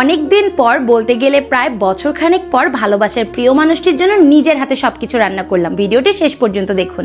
অনেক দিন পর বলতে গেলে প্রায় বছর খানেক পর ভালোবাসার প্রিয় মানুষটির জন্য নিজের হাতে সবকিছু রান্না করলাম। ভিডিওটি শেষ পর্যন্ত দেখুন।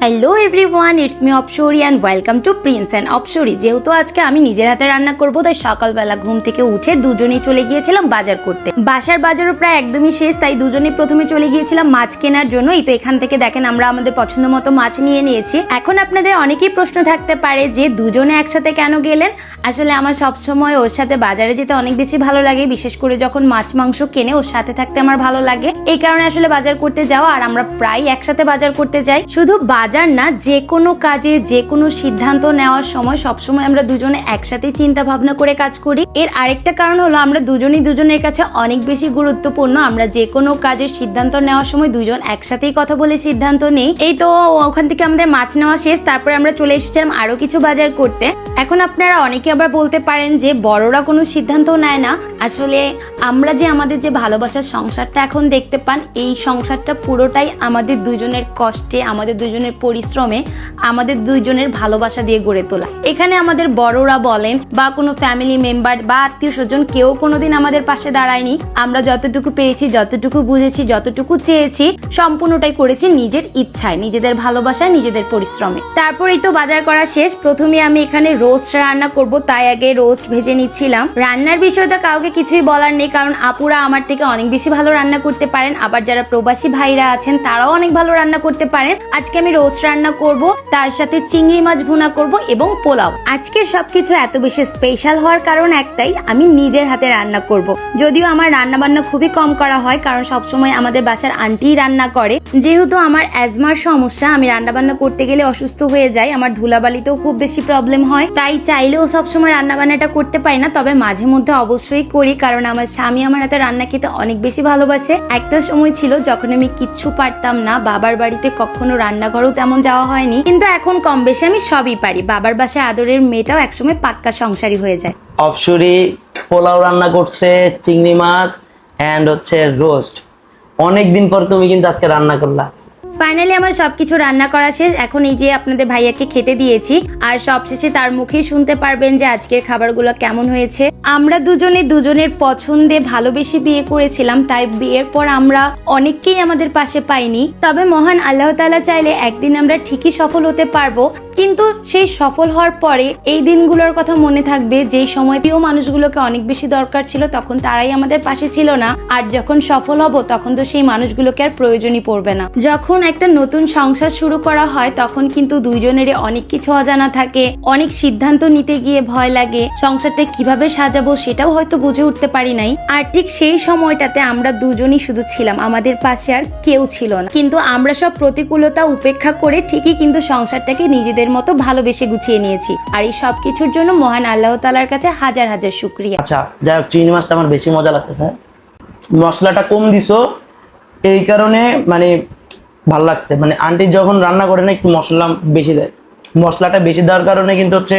Hello everyone it's me Apsari and welcome to Prince and Apsari যেহেতু আজকে আমি নিজের হাতে রান্না করব, তাই সকালবেলা ঘুম থেকে উঠে দুজনেই চলে গিয়েছিলাম বাজার করতে। বাসার বাজারও প্রায় একদমই শেষ, তাই দুজনেই প্রথমে চলে গিয়েছিলাম মাছ কেনার জন্য। এই তো এখান থেকে দেখেন আমরা আমাদের পছন্দ মতো মাছ নিয়ে নিয়েছি। এখন আপনাদের অনেকেই প্রশ্ন থাকতে পারে যে দুজনে একসাথে কেন গেলেন? আসলে আমার সবসময় ওর সাথে বাজারে যেতে অনেক বেশি ভালো লাগে, বিশেষ করে যখন মাছ মাংস কেনে ওর সাথে থাকতে আমার ভালো লাগে। এই কারণে আসলে বাজার করতে যাওয়া আর আমরা প্রায় একসাথে বাজার করতে যাই। শুধু বাজার না, যে কোনো কাজে, যে কোনো সিদ্ধান্ত নেওয়ার সময় সবসময় আমরা দুজনে একসাথে চিন্তা ভাবনা করে কাজ করি। এর আরেকটা কারণ হলো, আমরা দুজনই দুজনের কাছে অনেক বেশি গুরুত্বপূর্ণ। আমরা যে কোনো কাজের সিদ্ধান্ত নেওয়ার সময় দুজন একসাথেই কথা বলে সিদ্ধান্ত নেই। এই তো ওখান থেকে আমাদের মাছ নেওয়া শেষ, তারপরে আমরা চলে এসেছিলাম আরও কিছু বাজার করতে। এখন আপনারা অনেকে আবার বলতে পারেন যে বড়রা কোনো সিদ্ধান্ত নেয় না। আসলে আমরা যে আমাদের যে ভালোবাসার সংসারটা এখন দেখতে পান, এই সংসারটা পুরোটাই আমাদের দুজনের কষ্টে, আমাদের দুজনের পরিশ্রমে, আমাদের দুইজনের ভালোবাসা দিয়ে গড়ে তোলা। এখানে আমাদের বড়রা বলেন বা কোনো ফ্যামিলি মেম্বার বা আত্মীয় স্বজন কেউ কোনোদিন আমাদের পাশে দাঁড়ায়নি। আমরা যতটুকু পেরেছি, যতটুকু বুঝেছি, যতটুকু চেয়েছি, সম্পূর্ণটাই করেছি নিজের ইচ্ছায়, নিজেদের ভালোবাসায়, নিজেদের পরিশ্রমে। তারপরেই তো বাজার করা শেষ। প্রথমে আমি এখানে রোস্ট রান্না করব। তাই আগে রোস্ট ভেজে নিচ্ছিলাম। রান্নার বিষয়টা কাউকে কিছুই বলার নেই, কারণ আপুরা আমার থেকে অনেক বেশি ভালো রান্না করতে পারেন। আবার যারা প্রবাসী ভাইরা আছেন, তারাও অনেক ভালো রান্না করতে পারেন। আজকে আমি রোস্ট রান্না করব, তার সাথে চিংড়ি মাছ ভুনা করব এবং পোলাও। আজকের সবকিছু এত বেশি স্পেশাল হওয়ার কারণ একটাই, আমি নিজের হাতে রান্না করব। যদিও আমার রান্না বান্না খুবই কম করা হয়, কারণ সবসময় আমাদের বাসার আন্টিই রান্না করে। যেহেতু আমার অ্যাজমার সমস্যা, আমি রান্না বান্না করতে গেলে অসুস্থ হয়ে যাই, আমার ধুলাবালিতেও খুব বেশি প্রবলেম হয়। তাই চাইলেও সবসময় রান্না বান্নাটা করতে পারি না, তবে মাঝে মধ্যে অবশ্যই করি, কারণ আমার স্বামী আমার হাতে রান্না খেতে অনেক বেশি ভালোবাসে। একটা সময় ছিল যখন আমি কিচ্ছু পারতাম না, বাবার বাড়িতে কখনো রান্নাঘরেও তেমন যাওয়া হয়নি। কিন্তু এখন কম বেশি আমি সবই পারি। বাবার বাসায় আদরের মেয়েটাও একসময় পাক্কা সংসারী হয়ে যায়। অপসরি পোলাও রান্না করছে, চিংড়ি মাছ অ্যান্ড হচ্ছে রোস্ট অনেক দিন পর তুমি কিন্তু আজকে রান্না করলা। ফাইনালি আমার সবকিছু রান্না করা শেষ। এখন এই যে আপনাদের ভাইয়াকে খেতে দিয়েছি, আর সবশেষে তার মুখেই শুনতে পারবেন যে আজকের খাবারগুলো কেমন হয়েছে। আমরা দুজনে দুজনের পছন্দে ভালোবেসে বিয়ে করেছিলাম, তাই বিয়ের পর আমরা অনেককেই আমাদের পাশে পাইনি। তবে মহান আল্লাহ তালা চাইলে একদিন আমরা ঠিকই সফল হতে পারব। কিন্তু সেই সফল হওয়ার পরে এই দিনগুলোর কথা মনে থাকবে, যেই সময় প্রিয় মানুষগুলোকে অনেক বেশি দরকার ছিল তখন তারাই আমাদের পাশে ছিল না। আর যখন সফল হব, তখন তো সেই মানুষগুলোকে আর প্রয়োজনই পড়বে না। যখন একটা নতুন সংসার শুরু করা হয়, তখন কিন্তু দুইজনেরই অনেক কিছু অজানা থাকে। অনেক সিদ্ধান্ত নিতে গিয়ে ভয় লাগে, সংসারটা কীভাবে সাজাবো সেটাও হয়তো বুঝে উঠতে পারি নাই। আর ঠিক সেই সময়টাতে আমরা দুজনই শুধু ছিলাম, আমাদের পাশে আর কেউ ছিল না। কিন্তু আমরা সব প্রতিকূলতা উপেক্ষা করে ঠিকই কিন্তু সংসারটাকে নিজেদের মতো ভালোবেসে গুছিয়ে নিয়েছি। আর এই সব কিছুর জন্য মহান আল্লাহ তালার কাছে হাজার হাজার শুক্রিয়া। আচ্ছা যাই হোক চিংড়ি মাছটা আমার বেশি মজা লাগতেছে। মশলাটা কম দিছো এই কারণে মানে ভালো লাগছে। মানে আন্টি যখন রান্না করে না একটু মশলা বেশি দেয়। মশলাটা বেশি দেওয়ার কারণে কিন্তু হচ্ছে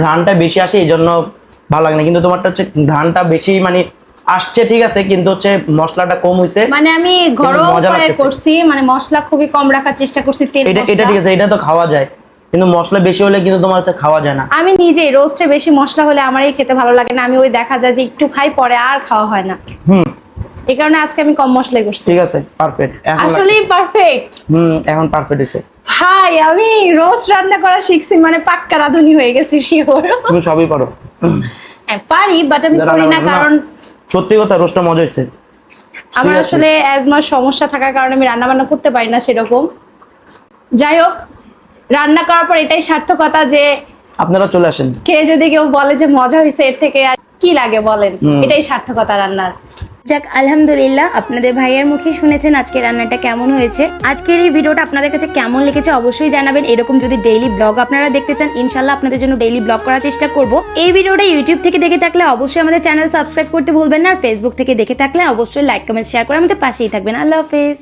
ঘ্রাণটা বেশি আসে এই জন্য ভালো লাগে না। কিন্তু তোমারটা হচ্ছে ঘ্রাণটা বেশি মানে আসছে ঠিক আছে কিন্তু হচ্ছে মশলাটা কম হয়েছে মানে আমি ঘরোয়া। করছি মানে মশলা খুবই কম রাখার চেষ্টা করছি তেল এটা এটা ঠিক আছে এটা তো খাওয়া যায়। কিন্তু মশলা বেশি হলে কিন্তু তোমার হচ্ছে খাওয়া যায় না। আমি নিজে রোস্টে বেশি মশলা হলে আমারই খেতে ভালো লাগে না। আমি ওই দেখা যায় যে একটু খাই পরে আর খাওয়া হয় না। হুম। এই কারণে আজকে আমি কম মশলাই করছি। ঠিক আছে পারফেক্ট আসলেই পারফেক্ট হুম এখন পারফেক্ট হয়েছে ভাই আমি রোস্ট রান্না করা শিখছি মানে পাক্কা রাঁধুনি হয়ে গেছি শিওর। তুমি সবই পারো। হ্যাঁ পারি বাট আমি করি না কারণ সত্যি কথা রোস্টটা মজা হয়েছে আমার। আসলে অ্যাজমার সমস্যা থাকার কারণে আমি রান্না বান্না করতে পারি না সেরকম। যাই হোক রান্না করার পর এটাই সার্থকতা যে আপনারা চলে আসেন। খেয়ে যদি কেউ বলে যে মজা হয়েছে এর থেকে আর কি লাগে বলেন? এটাই সার্থকতা রান্নার। যাক আলহামদুলিল্লাহ আপনাদের ভাইয়ের মুখে শুনেছেন আজকে রান্নাটা কেমন হয়েছে। আজকের এই ভিডিওটা আপনাদের কাছে কেমন লেগেছে অবশ্যই জানাবেন। এরকম যদি ডেইলি ব্লগ আপনারা দেখতে চান ইনশাল্লাহ আপনাদের জন্য ডেইলি ব্লগ করার চেষ্টা করব। এই ভিডিওটা ইউটিউব থেকে দেখে থাকলে অবশ্যই আমাদের চ্যানেল সাবস্ক্রাইব করতে ভুলবেন না। আর ফেসবুক থেকে দেখে থাকলে অবশ্যই লাইক কমেন্ট শেয়ার করে আমাদের পাশেই থাকবেন। আল্লাহ হাফেজ।